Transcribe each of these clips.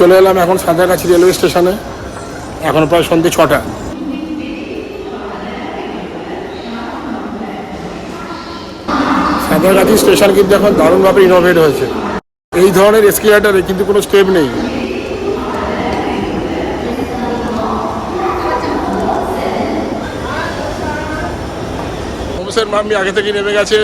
চলে এলাম এখন সাঁতরাগাছি রেলওয়ে স্টেশনে। এখন প্রায় সন্ধ্যে ছটা। সাঁতরাগাছি স্টেশন কিন্তু এখন দারুণভাবে ইনোভেট হয়েছে। এই ধরনের এসকেলেটারে কিন্তু কোনো স্টেপ নেই। হোমসের মাম্মি আগে থেকে নেমে গেছে।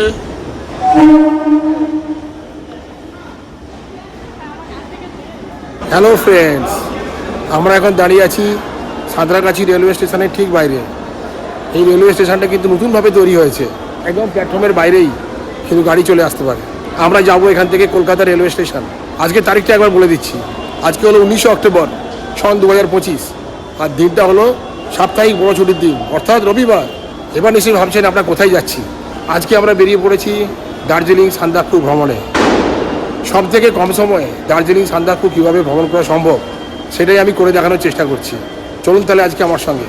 হ্যালো ফ্রেন্ডস আমরা এখন দাঁড়িয়ে আছি সাঁতরাগাছি রেলওয়ে স্টেশনের ঠিক বাইরে। এই রেলওয়ে স্টেশনটা কিন্তু নতুনভাবে তৈরি হয়েছে। একদম প্ল্যাটফর্মের বাইরেই কিন্তু গাড়ি চলে আসতে পারে। আমরা যাব এখান থেকে কলকাতা রেলওয়ে স্টেশন আজকে তারিখটা একবার বলে দিচ্ছি। আজকে হলো উনিশে অক্টোবর, সন দু হাজার পঁচিশ। আর দিনটা হলো সাপ্তাহিক বড় ছুটির দিন, অর্থাৎ রবিবার। এবার নিশ্চয়ই ভাবছেন আমরা কোথায় যাচ্ছি। আজকে আমরা বেরিয়ে পড়েছি দার্জিলিং সান্দাকফু ভ্রমণে। সব থেকে কম সময়ে দার্জিলিং সান্দাকফু কীভাবে ভ্রমণ করা সম্ভব, সেটাই আমি করে দেখানোর চেষ্টা করছি। চলুন তাহলে আজকে আমার সঙ্গে।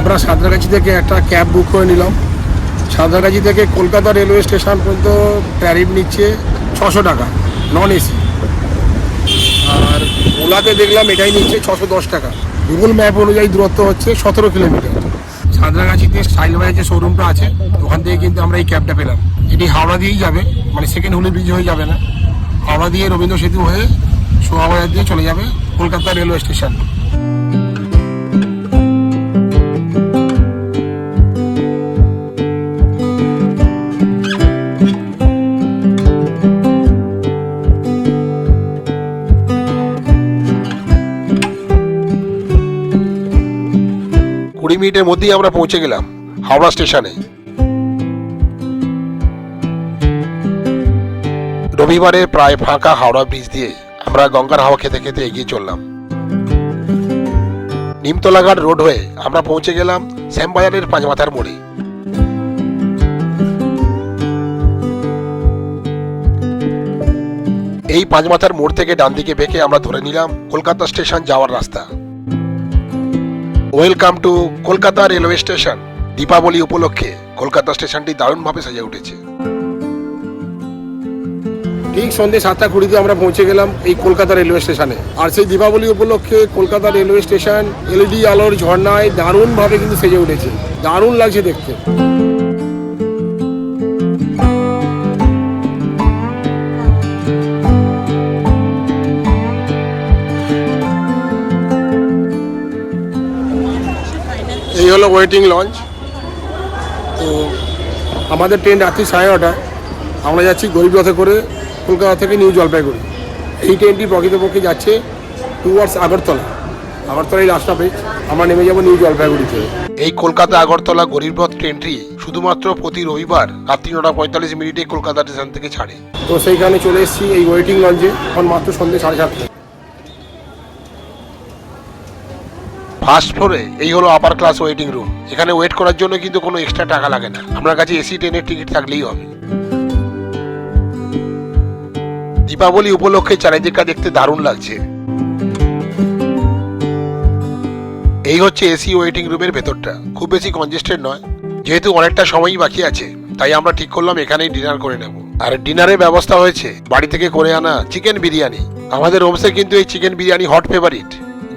আমরা সাঁতরাগাছি থেকে একটা ক্যাব বুক করে নিলাম। সাঁতরাগাছি থেকে কলকাতা রেলওয়ে স্টেশন পর্যন্ত ট্যারিফ নিচ্ছে ছশো টাকা, নন এসি। আর ওলাতে দেখলাম এটাই নিচ্ছে ছশো দশ টাকা। গুগল ম্যাপ অনুযায়ী দূরত্ব হচ্ছে সতেরো কিলোমিটার। সাঁতরাগাছিতে স্টাইল বাজার যে শোরুমটা আছে ওখান থেকে কিন্তু আমরা এই ক্যাবটা পেলাম। এটি হাওড়া দিয়েই যাবে মানে সেকেন্ড হুলি ব্রিজ হয়ে যাবে না। হাওড়া দিয়ে রবীন্দ্র সেতু হয়ে সোহাবাজার দিয়ে চলে যাবে কলকাতা রেলওয়ে স্টেশন মিনিটের মধ্যেই আমরা পৌঁছে গেলাম, হাওড়া স্টেশনে। রবিবারে প্রায় ফাঁকা হাওড়া ব্রিজ দিয়ে আমরা গঙ্গার হাওয়া খেতে খেতে এগিয়ে চললাম। নিমতলাঘাট রোড হয়ে আমরা পৌঁছে গেলাম শ্যামবাজারের পাঁচমাথার মোড়ে। এই পাঁচমাথার মোড় থেকে ডান দিকে বেঁকে আমরা ধরে নিলাম কলকাতা স্টেশন যাওয়ার রাস্তা। Welcome to Kolkata railway station Deepavali উপলক্ষে। কলকাতা স্টেশনটি দারুণভাবে সাজে উঠেছে। ঠিক সন্ধ্যে সাতটা কুড়িতে আমরা পৌঁছে গেলাম এই কলকাতা রেলওয়ে স্টেশনে আর সেই দীপাবলি উপলক্ষে কলকাতা রেলওয়ে স্টেশন এলইডি আলোর ঝর্ণায় দারুণভাবে কিন্তু সেজে উঠেছে। দারুণ লাগছে দেখতে। হলো ওয়েটিং লঞ্চ। তো আমাদের ট্রেন রাত্রি সাড়ে নটায় আমরা যাচ্ছি গরিবরথে করে কলকাতা থেকে নিউ জলপাইগুড়ি। এই ট্রেনটি প্রকৃতপক্ষে যাচ্ছে টুয়ার্ডস আগরতলা। আগরতলায় রাস্তা স্টপেজ আমরা নেমে যাব নিউ জলপাইগুড়িতে এই কলকাতা আগরতলা গরিবরথ ট্রেনটি শুধুমাত্র প্রতি রবিবার রাত্রি নটা পঁয়তাল্লিশ মিনিটে কলকাতা স্টেশন থেকে ছাড়ে। তো সেইখানে চলে এসেছি এই ওয়েটিং লঞ্চে এখন মাত্র সন্ধ্যে সাড়ে সাতটা। ফার্স্ট ফ্লোরে এই হলো আপার ক্লাস ওয়েটিং রুম এখানে ওয়েট করার জন্য কিন্তু কোনো এক্সট্রা টাকা লাগে না। আপনার কাছে এসি ট্রেনের টিকিট থাকলেই হবে। দীপাবলি উপলক্ষে চারিদিকটা দেখতে দারুণ লাগছে। এই হচ্ছে এসি ওয়েটিং রুমের ভেতরটা। খুব বেশি কনজেস্টেড নয়। যেহেতু অনেকটা সময়ই বাকি আছে, তাই আমরা ঠিক করলাম এখানেই ডিনার করে নেব। আর ডিনারের ব্যবস্থা হয়েছে, বাড়ি থেকে করে আনা চিকেন বিরিয়ানি। আমাদের হোমসে কিন্তু এই চিকেন বিরিয়ানি হট ফেভারিট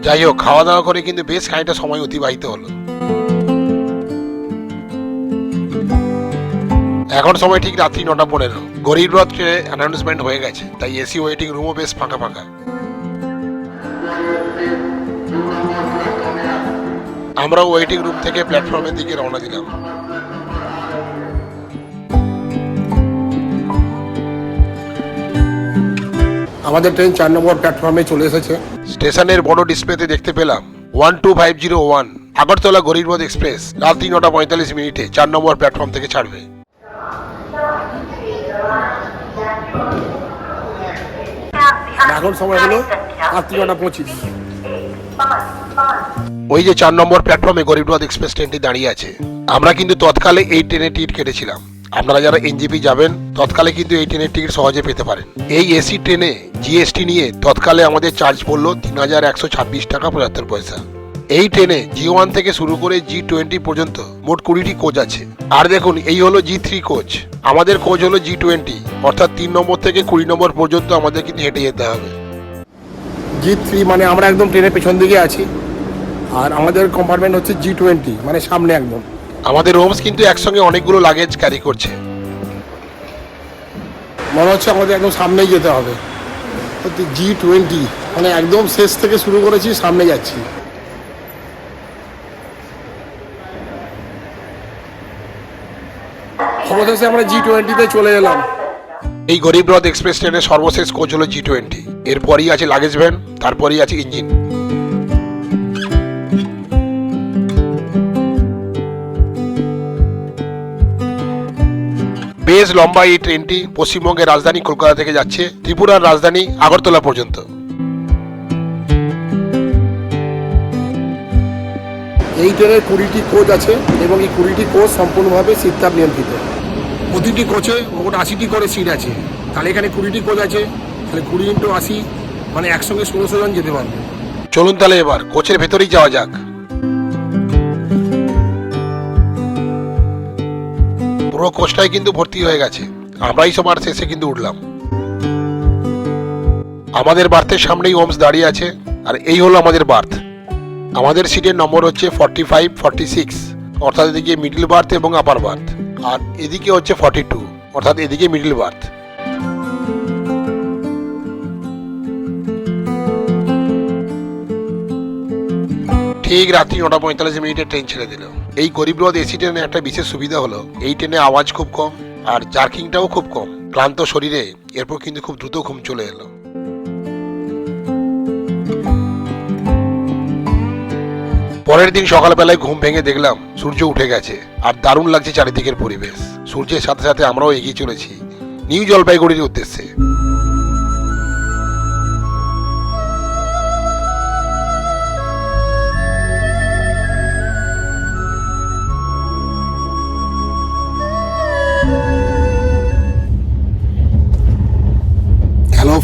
যাই হোক খাওয়া দাওয়া করে কিন্তু বেশ খানিকটা সময় অতিবাহিত হলো। এখন সময় ঠিক রাত্রি নটা পনেরো। গরিব রথ অ্যানাউন্সমেন্ট হয়ে গেছে, তাই এসি ওয়েটিং রুমও বেশ ফাঁকা ফাঁকা। আমরা ওয়েটিং রুম থেকে প্ল্যাটফর্মের দিকে রওনা দিলাম। আমাদের ট্রেন চার নম্বর প্ল্যাটফর্মে চলে এসেছে। স্টেশনের বড় ডিসপ্লেতে দেখতে পেলাম one two five zero one Agartala Garib Rath express রাত্রি নটা পঁয়তাল্লিশ মিনিটে চার নম্বর প্ল্যাটফর্ম থেকে ছাড়বে। এখন সময় হলো রাত্রি নটা পঁচিশ। ওই যে চার নম্বর প্ল্যাটফর্মে গরিবরথ এক্সপ্রেস ট্রেনটি দাঁড়িয়ে আছে। আমরা কিন্তু তৎকালে এই ট্রেনের টিকিট কেটেছিলাম। আপনারা যারা এনজিপি যাবেন, তৎকালে কিন্তু এই ট্রেনের টিকিট সহজে পেতে পারেন। এই এসি ট্রেনে জিএসটি নিয়ে তৎকালে আমাদের চার্জ পড়ল তিন হাজার একশো ছাব্বিশ টাকা পঁচাত্তর পয়সা। এই ট্রেনে জি ওয়ান থেকে শুরু করে জি টোয়েন্টি পর্যন্ত মোট কুড়িটি কোচ আছে। আর দেখুন, এই হলো জি থ্রি কোচ আমাদের কোচ হলো জি টোয়েন্টি অর্থাৎ তিন নম্বর থেকে কুড়ি নম্বর পর্যন্ত আমাদের কিন্তু হেঁটে যেতে হবে। জি থ্রি মানে আমরা একদম ট্রেনের পেছন দিকে আছি। আর আমাদের কম্পার্টমেন্ট হচ্ছে জি টোয়েন্টি মানে সামনে একদম। আমাদের রোমস কিন্তু একসঙ্গে অনেকগুলো লাগেজ ক্যারি করছে। মনে হচ্ছে আমাদের একদম সামনেই যেতে হবে। জি টোয়েন্টি মানে একদম শেষ থেকে শুরু করেছি সামনে যাচ্ছি। অবশেষে আমরা জি টোয়েন্টিতে চলে এলাম। এই গরিব রথ এক্সপ্রেস ট্রেনের সর্বশেষ কোচ হলো জি টোয়েন্টি এরপরই আছে লাগেজ ভ্যান তারপরই আছে ইঞ্জিন বেশ লম্বা এই ট্রেনটি পশ্চিমবঙ্গের রাজধানী কলকাতা থেকে যাচ্ছে ত্রিপুরার রাজধানী আগরতলা পর্যন্ত। এই ট্রেনের কুড়িটি কোচ আছে এবং এই কুড়িটি কোচ সম্পূর্ণভাবে শীততাপ নিয়ন্ত্রিত। প্রতিটি কোচে মোট আশিটি করে সিট আছে। তাহলে এখানে কুড়িটি কোচ আছে তাহলে কুড়ি ইন্টু আশি মানে একসঙ্গে ষোলোশো জন যেতে পারবে। চলুন তাহলে এবার কোচের ভেতরেই যাওয়া যাক। পুরো কোচটাই কিন্তু ভর্তি হয়ে গেছে। আমরাই সবার শেষে কিন্তু উঠলাম। আমাদের বার্থের সামনেই ওমস দাঁড়িয়ে আছে, আর এই হলো আমাদের বার্থ। আমাদের সিটের নম্বর হচ্ছে ফর্টি ফাইভ ফর্টি সিক্স অর্থাৎ এদিকে মিডল বার্থ এবং আপার বার্থ, আর এদিকে হচ্ছে ফর্টি টু অর্থাৎ এদিকে মিডিল বার্থ। ঠিক রাত্রি নটা পঁয়তাল্লিশ মিনিটে ট্রেন ছেড়ে দিল। এই গরিব রথ এসি ট্রেনে একটা বিশেষ সুবিধা হলো, এই ট্রেনে আওয়াজ খুব কম আর জার্কিংটাও খুব কম। ক্লান্ত শরীরে এরপর কিন্তু খুব দ্রুত ঘুম চলে এলো। পরের দিন সকালবেলায় ঘুম ভেঙে দেখলাম সূর্য উঠে গেছে আর দারুণ লাগছে চারিদিকের পরিবেশ। সূর্যের সাথে সাথে আমরাও এগিয়ে চলেছি, নিউ জলপাইগুড়ির উদ্দেশ্যে।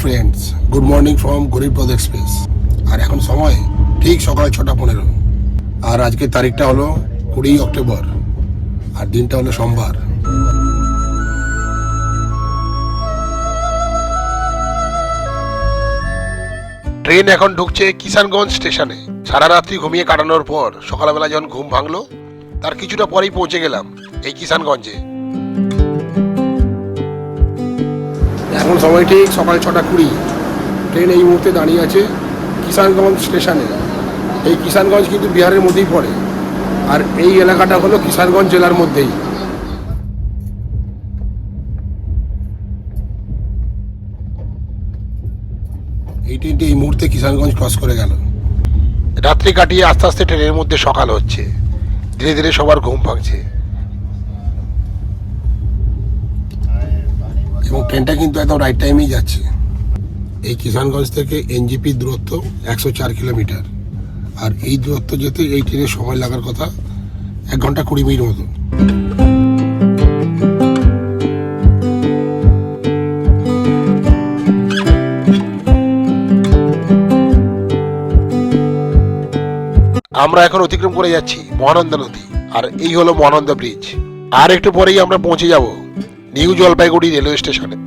ফ্রেন্ডস গুড মর্নিং ফ্রম গরিব রথ এক্সপ্রেস আর এখন সময় ঠিক সকাল ছটা পনেরো। আর আজকের তারিখটা হলো কুড়ি অক্টোবর। আর দিনটা হলো সোমবার। ট্রেন এখন ঢুকছে কিষানগঞ্জ স্টেশনে। সারা রাত্রি ঘুমিয়ে কাটানোর পর সকালবেলা যখন ঘুম ভাঙলো, তার কিছুটা পরেই পৌঁছে গেলাম এই কিষানগঞ্জে। এখন সময় ঠিক সকাল ছটা কুড়ি। ট্রেন এই মুহূর্তে দাঁড়িয়ে আছে কিষানগঞ্জ স্টেশনে। এই কিষানগঞ্জ কিন্তু বিহারের মধ্যেই পড়ে। আর এই এলাকাটা হলো কিষানগঞ্জ জেলার মধ্যেই। এই ট্রেনটি এই মুহূর্তে কিষানগঞ্জ ক্রস করে গেল। রাত্রি কাটিয়ে আস্তে আস্তে ট্রেনের মধ্যে সকাল হচ্ছে। ধীরে ধীরে সবার ঘুম ভাঙছে। এবং ট্রেনটা কিন্তু একদম রাইট টাইমেই যাচ্ছে। এই কিষানগঞ্জ থেকে এনজিপির দূরত্ব একশো চার কিলোমিটার। আর এই দূরত্ব যেতে এই ট্রেনের সময় লাগার কথা এক ঘণ্টা কুড়ি মিনিট মতো। আমরা এখন অতিক্রম করে যাচ্ছি মহানন্দা নদী। আর এই হলো মহানন্দা ব্রিজ। আর একটু পরেই আমরা পৌঁছে যাব। নিউ জলপাইগুড়ি রেলওয়ে স্টেশনে।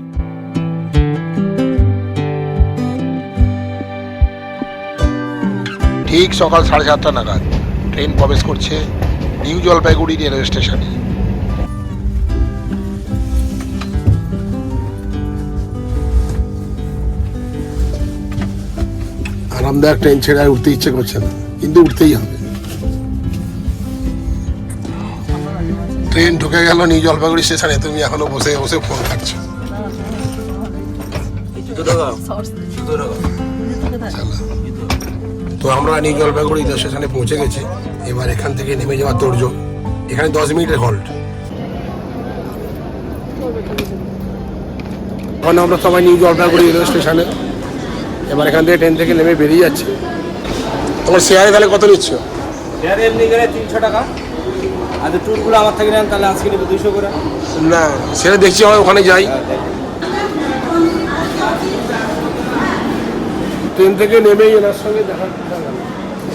ঠিক সকাল সাড়ে সাতটা নাগাদ ট্রেন প্রবেশ করছে নিউ জলপাইগুড়ি রেলওয়ে স্টেশনে। আরামদায়ক ট্রেন ছেড়ে উঠতে ইচ্ছে করছে না, কিন্তু উঠতেই হবে। ট্রেন ঢুকে গেল, নিউ জলপাইগুড়ি স্টেশনে, তুমি এখনও বসে বসে ফোন চলো। তো আমরা নিউ জলপাইগুড়ি স্টেশনে পৌঁছে গেছি। এবার এখান থেকে নেমে যাওয়ার তোর্য এখানে দশ মিনিটের হল্ট এখন আমরা সবাই নিউ জলপাইগুড়ি রেলওয়ে স্টেশনে। এবার এখান থেকে ট্রেন থেকে নেমে বেরিয়ে যাচ্ছি। তোমার শেয়ারে তাহলে কত নিচ্ছ? এমনি তিনশো টাকা। আর যদি ট্যুরগুলো আমার থেকে নেন তাহলে আজকে নেবে দুইশো করে। না সেটা দেখছি আমরা ওখানে যাই। ট্রেন থেকে নেমেই এনার সঙ্গে দেখা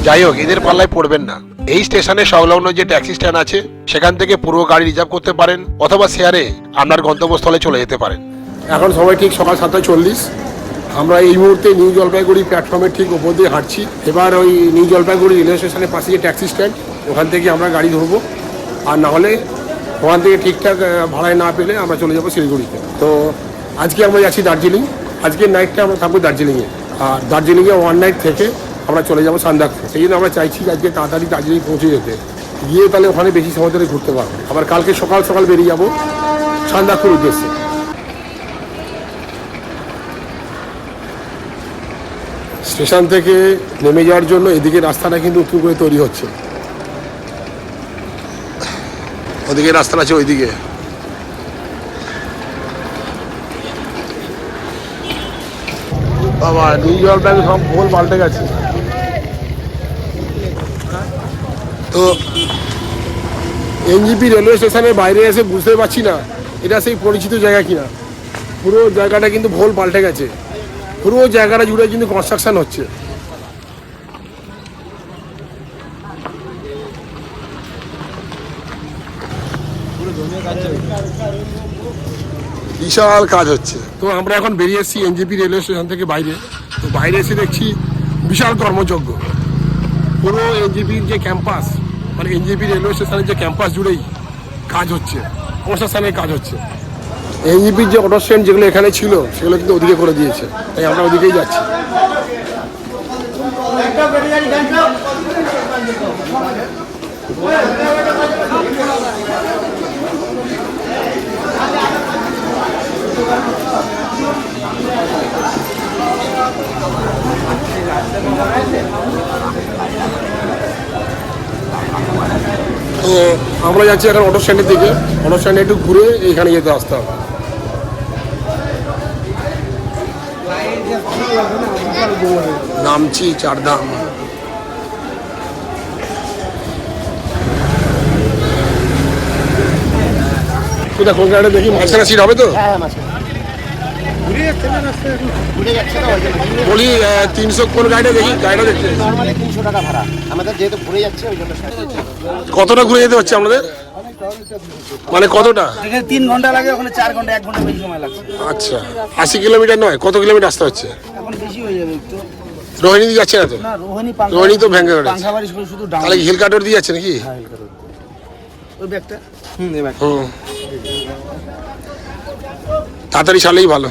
যাই হোক এদের পাল্লায় পড়বেন না। এই স্টেশনে সংলগ্ন যে ট্যাক্সি স্ট্যান্ড আছে সেখান থেকে পুরো গাড়ি রিজার্ভ করতে পারেন অথবা শেয়ারে আপনার গন্তব্যস্থলে চলে যেতে পারেন। এখন সবাই ঠিক সকাল সাতটা চল্লিশ। আমরা এই মুহূর্তে নিউ জলপাইগুড়ি প্ল্যাটফর্মের ঠিক ওপর দিয়ে হাঁটছি। এবার ওই নিউ জলপাইগুড়ি রেলওয়ে স্টেশনের পাশে যে ট্যাক্সি স্ট্যান্ড ওখান থেকে আমরা গাড়ি ধরবো। আর না হলে ওখান থেকে ঠিকঠাক ভাড়ায় না পেলে আমরা চলে যাব শিলিগুড়িতে। তো আজকে আমরা যাচ্ছি দার্জিলিং। আজকের নাইটটা আমরা থাকব দার্জিলিংয়ে। আর দার্জিলিংয়ে ওয়ান নাইট থেকে আমরা চলে যাব সান্দাকফু। সেই জন্য আমরা চাইছি আজকে তাড়াতাড়ি দার্জিলিং পৌঁছে যেতে। গিয়ে তাহলে ওখানে বেশি সময় ধরে ঘুরতে পারব। আবার কালকে সকাল সকাল বেরিয়ে যাব সান্দাকফুর উদ্দেশ্যে। স্টেশন থেকে নেমে যাওয়ার জন্য এদিকে রাস্তাটা কিন্তু উঁচু করে তৈরি হচ্ছে। ওদিকে রাস্তা আছে ওইদিকে। বাবা নিউ জলপাইগুড়ি সব ভুল পাল্টে গেছে। তো এনজিপি রেলওয়ে স্টেশনের বাইরে এসে বুঝতে পারছি না, এটা সেই পরিচিত জায়গা কিনা। পুরো জায়গাটা কিন্তু ভোল পাল্টে গেছে। পুরো জায়গাটা জুড়ে কিন্তু কনস্ট্রাকশন হচ্ছে। বিশাল কাজ হচ্ছে। তো আমরা এখন বেরিয়ে এসেছি এনজিপি রেলওয়ে স্টেশন থেকে বাইরে। তো বাইরে এসে দেখছি বিশাল কর্মযজ্ঞ। পুরো এনজিপির যে ক্যাম্পাস মানে এনজিপি রেলওয়ে স্টেশনের যে ক্যাম্পাস জুড়েই কাজ হচ্ছে। কনস্ট্রাকশনের কাজ হচ্ছে। এনজিপির যে অটো স্ট্যান্ড যেগুলো এখানে ছিল সেগুলো কিন্তু ওদিকে করে দিয়েছে। তাই আমরা ওদিকেই যাচ্ছি। তো আমরা যাচ্ছি এখন অটো স্ট্যান্ডের দিকে। অটো স্ট্যান্ডে একটু ঘুরে এইখানে যেতে আসতে হবে। নামছি চারধাম। কোথা কোন দেখি? মাঝখানে সিট হবে তো? বলি তিনশো কোন গাড়িটা দেখি গাড়িটা নর্মালি তিনশো টাকা ভাড়া আমাদের যেহেতু ঘুরে যাচ্ছে ওই জন্য কতটা ঘুরে যেতে হচ্ছে আমাদের? মানে কতটা? এখানে তিন ঘণ্টা লাগে ওখানে চার ঘণ্টা এক ঘণ্টা বেশি সময় লাগছে। আচ্ছা আশি কিলোমিটার নয় কত কিলোমিটার আসতে হচ্ছে? এখন বেশি হয়ে যাবে একটু। রোহিণী দিয়ে যাচ্ছে না তো? রোহিণী তো ভেঙে গেছে। তাহলে হিল কাটার দিয়ে যাচ্ছে নাকি? ওই ব্যাগটা হুম এই ব্যাগটা? হুম। তাড়াতাড়ি ছাড়লেই ভালো।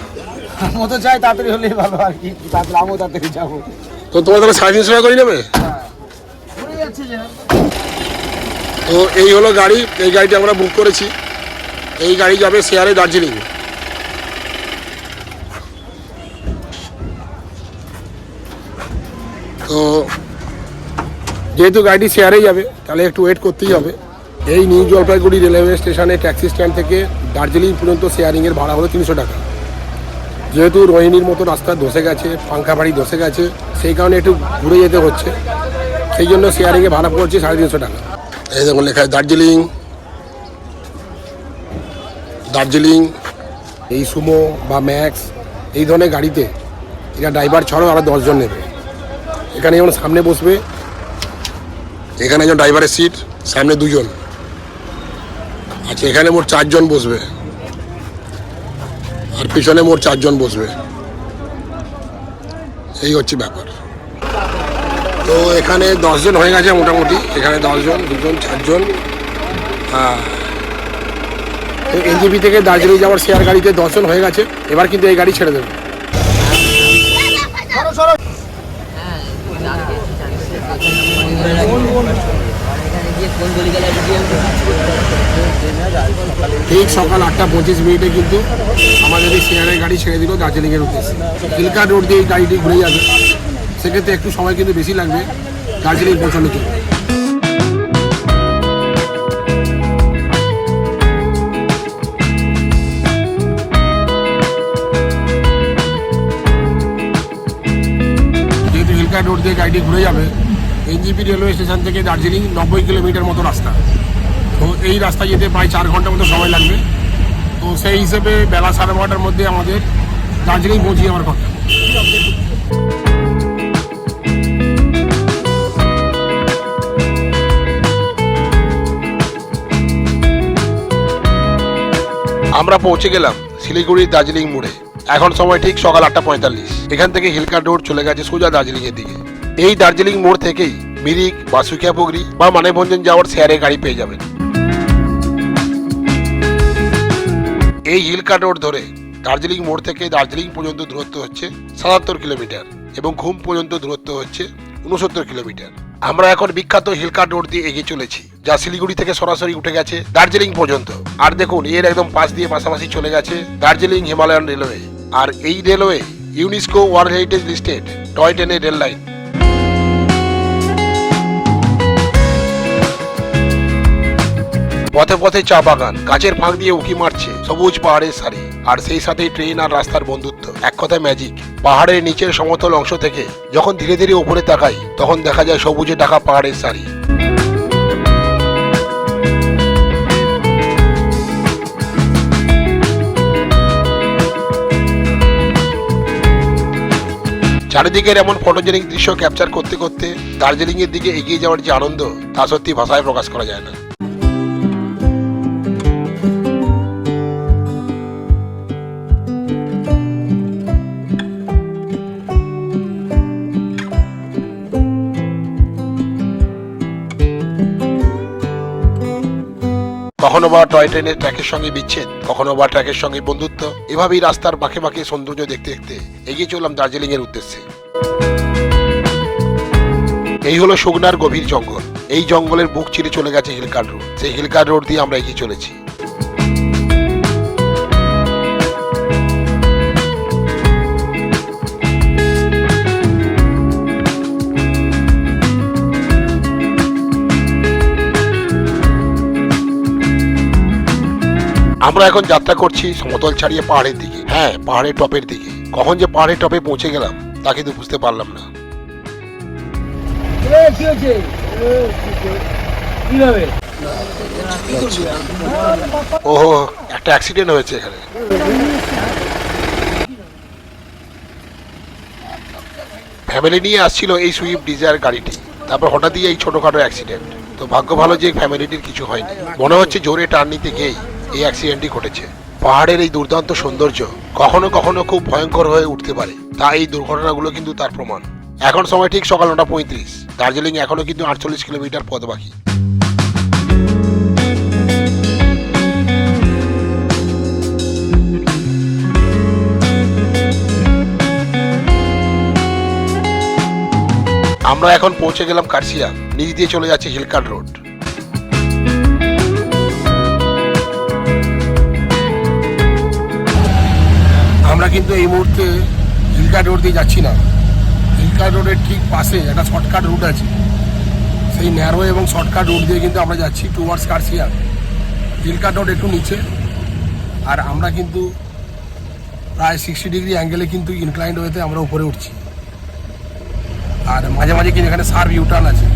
আমিও তো চাই তাড়াতাড়ি হলেই ভালো আর কি তাড়াতাড়ি আমিও তাড়াতাড়ি যাব। তো তোমার তাহলে সাড়ে তিনশো টাকা করে নেবে? ঘুরে তো এই হলো গাড়ি এই গাড়িটি আমরা বুক করেছি। এই গাড়ি যাবে শেয়ারে দার্জিলিং। তো যেহেতু গাড়িটি শেয়ারেই যাবে তাহলে একটু ওয়েট করতেই হবে। এই নিউ জলপাইগুড়ি রেলওয়ে স্টেশনে ট্যাক্সি স্ট্যান্ড থেকে দার্জিলিং পর্যন্ত শেয়ারিংয়ের ভাড়া হলো তিনশো টাকা। যেহেতু রোহিণীর মতো রাস্তা ধসে গেছে পাঙ্খা বাড়ি ধসে গেছে সেই কারণে একটু ঘুরে যেতে হচ্ছে। সেই জন্য শেয়ারিংয়ে ভাড়া পড়ছে সাড়ে তিনশো টাকা। এই দেখুন লেখা দার্জিলিং। দার্জিলিং। এই সুমো বা ম্যাক্স এই ধরনের গাড়িতে এটা ড্রাইভার ছাড়াও আরও দশজন নেবে। এখানে যেমন সামনে বসবে এখানে একজন ড্রাইভারের সিট সামনে দুজন। আচ্ছা এখানে মোট চারজন বসবে। আর পিছনে মোট চারজন বসবে। এই হচ্ছে ব্যাপার। তো এখানে দশজন হয়ে গেছে মোটামুটি। এখানে দশজন দুজন চারজন। হ্যাঁ। এনজিপি থেকে দার্জিলিং যাওয়ার শেয়ার গাড়িতে দশজন হয়ে গেছে। এবার কিন্তু এই গাড়ি ছেড়ে দেবে। ঠিক সকাল আটটা পঁচিশ মিনিটে কিন্তু আমাদের এই শেয়ারের গাড়ি ছেড়ে দিল দার্জিলিংয়ের উদ্দেশ্যে। হিলকা রোড দিয়ে এই গাড়িটি ঘুরে যাবে। সেক্ষেত্রে একটু সময় কিন্তু বেশি লাগবে দার্জিলিং পৌঁছানোর জন্য। যেহেতু হিলকা রোড দিয়ে গাড়িটি ঘুরে যাবে এনজিপি রেলওয়ে স্টেশন থেকে দার্জিলিং নব্বই কিলোমিটার মতো রাস্তা। তো এই রাস্তা যেতে প্রায় চার ঘণ্টা মতো সময় লাগবে। তো সেই হিসেবে বেলা সাড়ে বারোটার মধ্যে আমাদের দার্জিলিং পৌঁছে যাওয়ার কথা। আমরা পৌঁছে গেলাম শিলিগুড়ির দার্জিলিং মোড়ে। এখন সময় ঠিক সকাল আটটা পঁয়তাল্লিশ। এখান থেকে হিলকা রোড চলে গেছে সোজা দার্জিলিংয়ের দিকে। এই দার্জিলিং মোড় থেকেই মিরিক বা সুখিয়াপুগরি বা মানেভঞ্জন যাওয়ার শেয়ারে গাড়ি পেয়ে যাবেন। এই হিলকা রোড ধরে দার্জিলিং মোড় থেকে দার্জিলিং পর্যন্ত দূরত্ব হচ্ছে সাতাত্তর কিলোমিটার এবং ঘুম পর্যন্ত দূরত্ব হচ্ছে উনসত্তর কিলোমিটার। আমরা এখন বিখ্যাত হিলকা রোড দিয়ে এগিয়ে চলেছি, যা শিলিগুড়ি থেকে সরাসরি উঠে গেছে দার্জিলিং পর্যন্ত। আর দেখুন, এর একদম পাশ দিয়ে পাশাপাশি চলে গেছে দার্জিলিং হিমালয়ান রেলওয়ে। আর এই railway UNESCO world heritage listed, toy ট্রেনের রেল লাইন পথে পথে চা বাগান, গাছের ফাঁক দিয়ে উকি মারছে সবুজ পাহাড়ের সারি। আর সেই সাথে ট্রেন আর রাস্তার বন্ধুত্ব, এক কথায় ম্যাজিক পাহাড়ের নিচের সমতল অংশ থেকে যখন ধীরে ধীরে উপরে তাকাই, তখন দেখা যায় সবুজে ঢাকা পাহাড়ের সারি। চারিদিকের এমন ফটোজেনিক দৃশ্য ক্যাপচার করতে করতে দার্জিলিং এর দিকে এগিয়ে যাওয়ার যে আনন্দ, তা সত্যি ভাষায় প্রকাশ করা যায় না। কখনো বা টয় ট্রেনের ট্র্যাকের সঙ্গে বিচ্ছেদ, কখনো বা ট্র্যাকের সঙ্গে বন্ধুত্ব, এভাবেই রাস্তার বাঁকে বাঁকে সৌন্দর্য দেখতে দেখতে এগিয়ে চললাম দার্জিলিং এর উদ্দেশ্যে। এই হলো সুগনার গভীর জঙ্গল। এই জঙ্গলের বুক চিরে চলে গেছে হিলকার রোড। সেই হিলকার রোড দিয়ে আমরা এগিয়ে চলেছি। আমরা এখন যাত্রা করছি সমতল ছাড়িয়ে পাহাড়ের দিকে। হ্যাঁ পাহাড়ের টপের দিকে। কখন যে পাহাড়ের টপে পৌঁছে গেলাম, তা কিন্তু বুঝতে পারলাম না। ওহো, একটা অ্যাক্সিডেন্ট হয়েছে এখানে। ফ্যামিলি নিয়ে আসছিল এই সুইফট ডিজায়ার গাড়িটি। তারপর হঠাৎই এই ছোটখাটো অ্যাক্সিডেন্ট তো ভাগ্য ভালো যে ফ্যামিলিটির কিছু হয়নি। মনে হচ্ছে জোরে টার্ন নিতে গিয়েই। এই অ্যাক্সিডেন্টটি ঘটেছে। পাহাড়ের এই দুর্দান্ত সৌন্দর্য কখনো কখনো খুব ভয়ঙ্কর হয়ে উঠতে পারে। তা এই দুর্ঘটনাগুলো কিন্তু তার প্রমাণ। এখন সময় ঠিক সকাল নটা পঁয়ত্রিশ। দার্জিলিং এখনও কিন্তু আটচল্লিশ কিলোমিটার পথ বাকি। আমরা এখন পৌঁছে গেলাম কার্সিয়া নিচ দিয়ে চলে যাচ্ছে হিলকার রোড কিন্তু এই মুহূর্তে হিলকা রোড দিয়ে যাচ্ছি না। হিলকা রোডের ঠিক পাশে একটা শর্টকাট রুট আছে। সেই ন্যারো এবং শর্টকাট রুট দিয়ে কিন্তু আমরা যাচ্ছি টুয়ার্ডস কার্সিয়া হিলকা রোড একটু নিচে। আর আমরা কিন্তু প্রায় সিক্সটি ডিগ্রি অ্যাঙ্গেলে কিন্তু ইনক্লাইন্ড ওয়েতে আমরা উপরে উঠছি। আর মাঝে মাঝে কিন্তু এখানে সার্ভ ইউটার্ন আছে।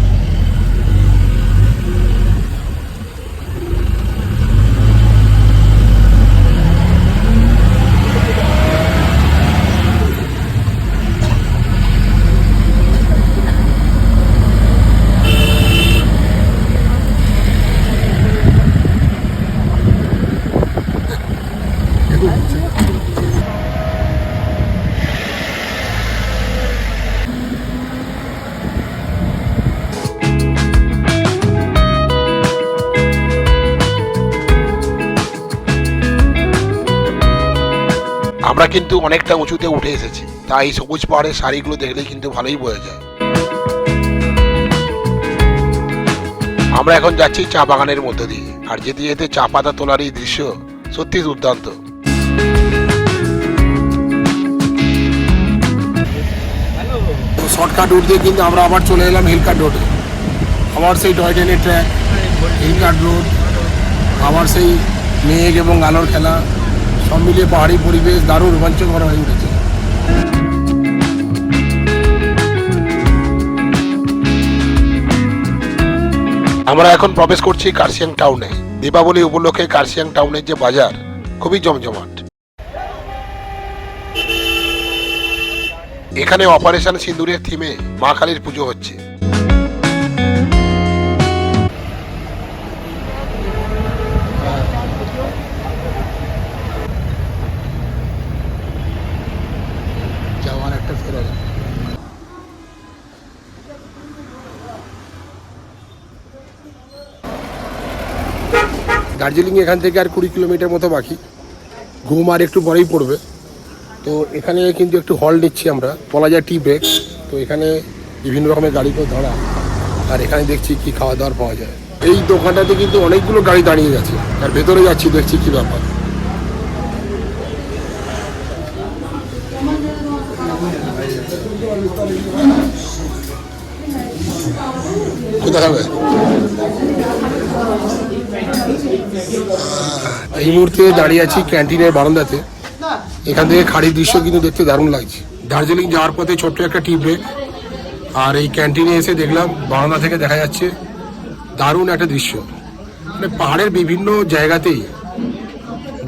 কিন্তু অনেকটা উঁচুতে উঠে এসেছি। তাই সবুজ পাহাড়ের শাড়িগুলো দেখলেই কিন্তু ভালোই বোঝা যায়। আমরা এখন যাচ্ছি চা বাগানের মধ্য দিয়ে। আর যেতে যেতে চা পাতা তোলার এই দৃশ্য সত্যি দুর্দান্ত। শর্টকাট রুট দিয়ে কিন্তু আমরা আবার চলে এলাম হিলকাট রোডে আবার সেই টয় ট্রেনের ট্র্যাক হিলকাট রোড আবার সেই মেঘ এবং আলোর খেলা। সব মিলিয়ে পাহাড়ি পরিবেশ, দারুণ রোমাঞ্চকর হয়ে উঠেছে। আমরা এখন প্রবেশ করছি কার্শিয়াং টাউনে। দীপাবলি উপলক্ষে কার্শিয়াং টাউনের যে বাজার, খুবই জমজমাট। এখানে অপারেশন সিঁদুরের থিমে মা কালীর পুজো হচ্ছে। দার্জিলিং এখান থেকে আর কুড়ি কিলোমিটার মতো বাকি। ঘুম আর একটু পরেই পড়বে। তো এখানে কিন্তু একটু হল নিচ্ছি আমরা। বলা যায় টি ব্রেক তো এখানে বিভিন্ন রকমের গাড়িকেও ধরা আর এখানে দেখছি কি খাওয়া দাওয়ার পাওয়া যায়। এই দোকানটাতে কিন্তু অনেকগুলো গাড়ি দাঁড়িয়ে গেছে আর ভেতরে যাচ্ছি, দেখছি কী ব্যাপার কোথায় হবে এই মুহূর্তে দাঁড়িয়ে আছি ক্যান্টিনের বারান্দাতে। এখান থেকে খাড়ির দৃশ্য কিন্তু দেখতে দারুণ লাগছে। দার্জিলিং যাওয়ার পথে ছোট্ট একটা টি ব্রেক আর এই ক্যান্টিনে এসে দেখলাম বারান্দা থেকে দেখা যাচ্ছে দারুণ একটা দৃশ্য। মানে পাহাড়ের বিভিন্ন জায়গাতেই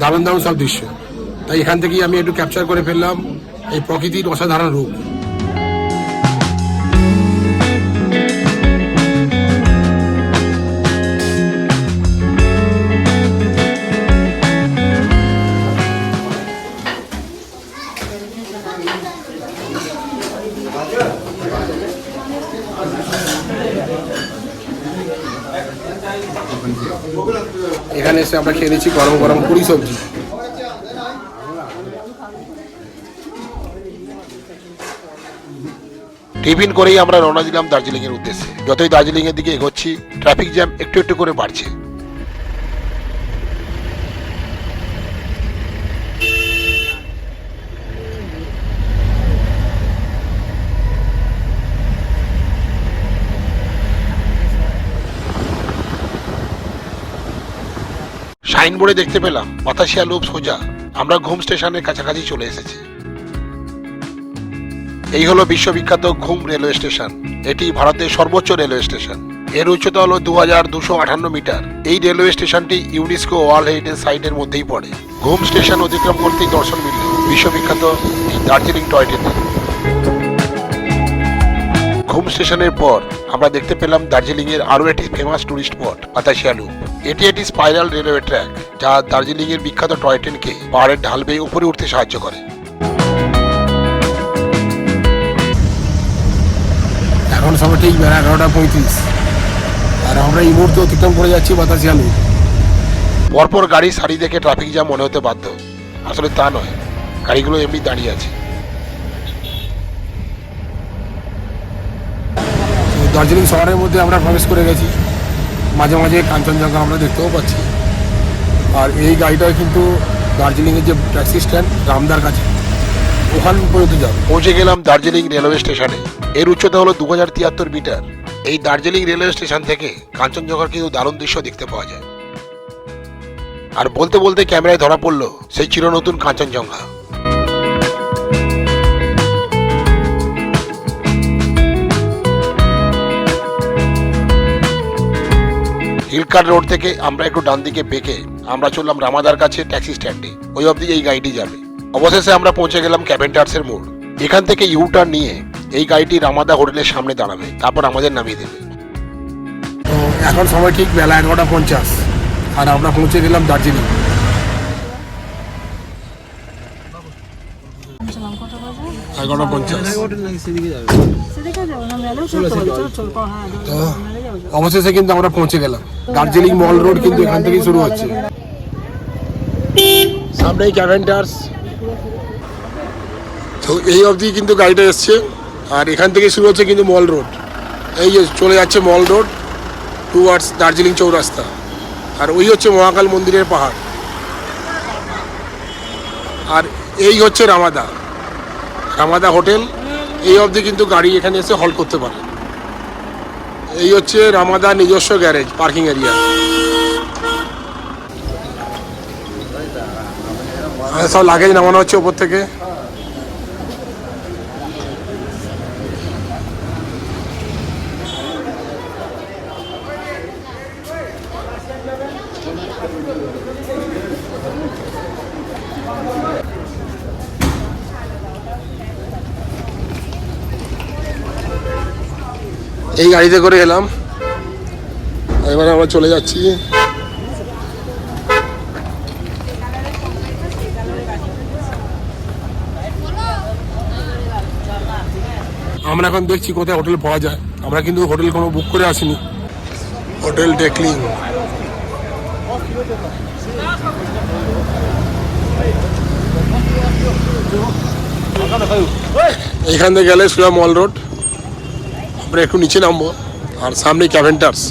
দারুণ দারুণ সব দৃশ্য। তাই এখান থেকেই আমি একটু ক্যাপচার করে ফেললাম এই প্রকৃতির অসাধারণ রূপ। আমরা খেয়ে নিচ্ছি গরম গরম পুরি সবজি। টিফিন করেই আমরা রওনা দিলাম দার্জিলিং এর উদ্দেশ্যে। যতই দার্জিলিং এর দিকে এগোচ্ছি ট্রাফিক জ্যাম একটু একটু করে বাড়ছে। সাইনবোর্ডে দেখতে পেলাম, বাতাসিয়া লুপ সোজা। আমরা ঘুম স্টেশনের কাছাকাছি চলে এসেছি। এই হলো বিশ্ববিখ্যাত ঘুম রেলওয়ে স্টেশন। এটি ভারতের সর্বোচ্চ রেলওয়ে স্টেশন। এর উচ্চতা হলো দু হাজার দুশো আটান্ন মিটার। এই রেলওয়ে স্টেশনটি ইউনেস্কো ওয়ার্ল্ড হেরিটেজ সাইটের মধ্যেই পড়ে। ঘুম স্টেশন অতিক্রম করতেই দর্শন মিলল বিশ্ববিখ্যাত দার্জিলিং টয় ঘুম স্টেশনের পর আমরা দেখতে পেলাম দার্জিলিং এর আরও একটি famous tourist spot Batasia loop. এটি একটি স্পাইরাল রেলওয়ে ট্র্যাক যা দার্জিলিং এর বিখ্যাত টয় ট্রেনকে পাহাড়ের ঢাল বেয়ে উপরে উঠতে সাহায্য করে। এখন সময় ঠিক বেলা এগারোটা পঁয়ত্রিশ। আর আমরা এই মুহূর্তে অতিক্রম করে যাচ্ছি বাতাসিয়া লুপ পরপর গাড়ি সারি দেখে ট্রাফিক জ্যাম মনে হতে বাধ্য। আসলে তা নয় গাড়িগুলো এমনি দাঁড়িয়ে আছে। দার্জিলিং শহরের মধ্যে আমরা প্রবেশ করে গেছি। মাঝে মাঝে কাঞ্চনজঙ্ঘা আমরা দেখতেও পাচ্ছি। আর এই গাড়িটা কিন্তু দার্জিলিংয়ের যে ট্যাক্সি স্ট্যান্ড, রামদার কাছে, ওখান পর্যন্ত যাবে। পৌঁছে গেলাম দার্জিলিং রেলওয়ে স্টেশনে। এর উচ্চতা হলো দু তিয়াত্তর মিটার। এই দার্জিলিং রেলওয়ে স্টেশন থেকে কাঞ্চনজঙ্ঘার কিন্তু দারুণ দৃশ্য দেখতে পাওয়া যায়। আর বলতে বলতে ক্যামেরায় ধরা পড়ল, সেই চিরনতুন কাঞ্চনজঙ্ঘা। হিলকার রোড থেকে আমরা একটু ডান দিকে বেঁকে আমরা চললাম রামাদার কাছে ট্যাক্সি স্ট্যান্ডে ওই অবধি এই গাড়িটি যাবে। অবশেষে আমরা পৌঁছে গেলাম ক্যাভেন্টার্সের মোড়। এখান থেকে ইউ টার্ন নিয়ে এই গাড়িটি রামাদা হোটেলের সামনে দাঁড়াবে। তারপর আমাদের নামিয়ে দেবে। এখন সময় ঠিক বেলা এগারোটা পঞ্চাশ। আর আমরা পৌঁছে গেলাম দার্জিলিং। এগারোটা পঞ্চাশ। হ্যাঁ তো অবশেষে কিন্তু আমরা পৌঁছে গেলাম। দার্জিলিং মল রোড কিন্তু এখান থেকেই শুরু হচ্ছে। সামনেই ক্যাভেন্টার্স তো এই অবধি কিন্তু গাড়িটা এসছে। আর এখান থেকে শুরু হচ্ছে কিন্তু মল রোড। এই যে চলে যাচ্ছে mall road towards Darjeeling Chowrasta. আর ওই হচ্ছে মহাকাল মন্দিরের পাহাড়। আর এই হচ্ছে রামাদা। Ramada hotel. এই অবধি কিন্তু গাড়ি এখানে এসে হল করতে পারে। এই হচ্ছে রামাদা নিজস্ব গ্যারেজ পার্কিং এরিয়া। সব লাগেজ নামানো হচ্ছে ওপর থেকে। এই গাড়িতে করে এলাম। এবার আমরা চলে যাচ্ছি। আমরা এখন দেখছি কোথায় হোটেল পাওয়া যায়। আমরা কিন্তু হোটেল কোনো বুক করে আসিনি। হোটেল ডেকলিং। এখান থেকে গেলে সোজা মল রোড আমরা একটু নিচে নামবো আর সামনে ক্যাভেন্টার্স।